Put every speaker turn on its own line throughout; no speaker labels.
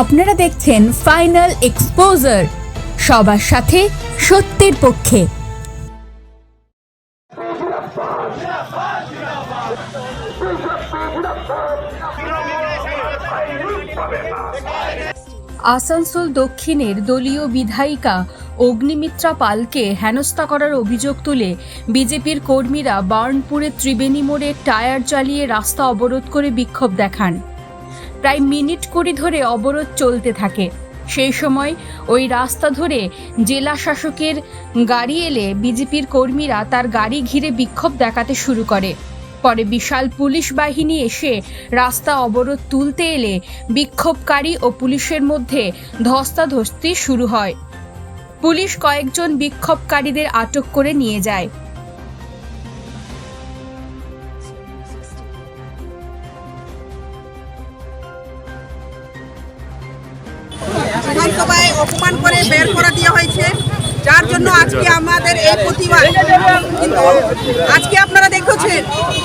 আপনারা দেখছেন final exposure সবার সাথে সত্যের পক্ষে। আসানসোল দক্ষিণের দলীয় বিধায়িকা অগ্নিমিত্রা পালকে হেনস্থা করার অভিযোগ তুলে বিজেপির কর্মীরা বার্নপুরে ত্রিবেণী মোড়ে টায়ার জ্বালিয়ে রাস্তা অবরোধ করে বিক্ষোভ দেখান। প্রায় মিনিট কুড়ি ধরে অবরোধ চলতে থাকে। সেই সময় ওই রাস্তা ধরে জেলা শাসকের গাড়ি এলে বিজেপির কর্মীরা তার গাড়ি ঘিরে বিক্ষোভ দেখাতে শুরু করে। পরে বিশাল পুলিশ বাহিনী এসে রাস্তা অবরোধ তুলতে এলে বিক্ষোভকারী ও পুলিশের মধ্যে ধস্তাধস্তি শুরু হয়। পুলিশ কয়েকজন বিক্ষোভকারীদের আটক করে নিয়ে যায়।
অপমান করে বের করে দেওয়া হয়েছে। যার জন্য আজকে আমাদের এই প্রতিবাদ। কিন্তু আজকে আপনারা দেখেছেন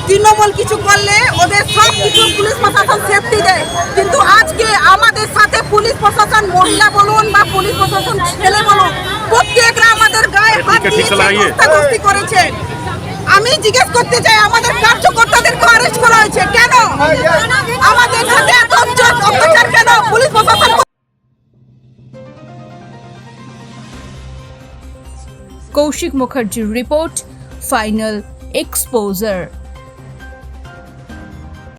তৃণমূল কিছু করলে ওদের সব কিছু পুলিশ প্রশাসন সেফটি দেয়। কিন্তু আজকে আমাদের সাথে পুলিশ প্রশাসন মহিলা বলুন বা পুলিশ প্রশাসন ছেলে বলুন প্রত্যেকরা আমাদের গায়ে হাত দিয়েছে করেছে। আমি জিজ্ঞেস করতে চাই আমাদের কার্যকর্তাদেরকে অ্যারেস্ট করা হয়েছে। কেন? আমাদের সাথে
কৌশিক মুখার্জির রিপোর্ট ফাইনাল এক্সপোজার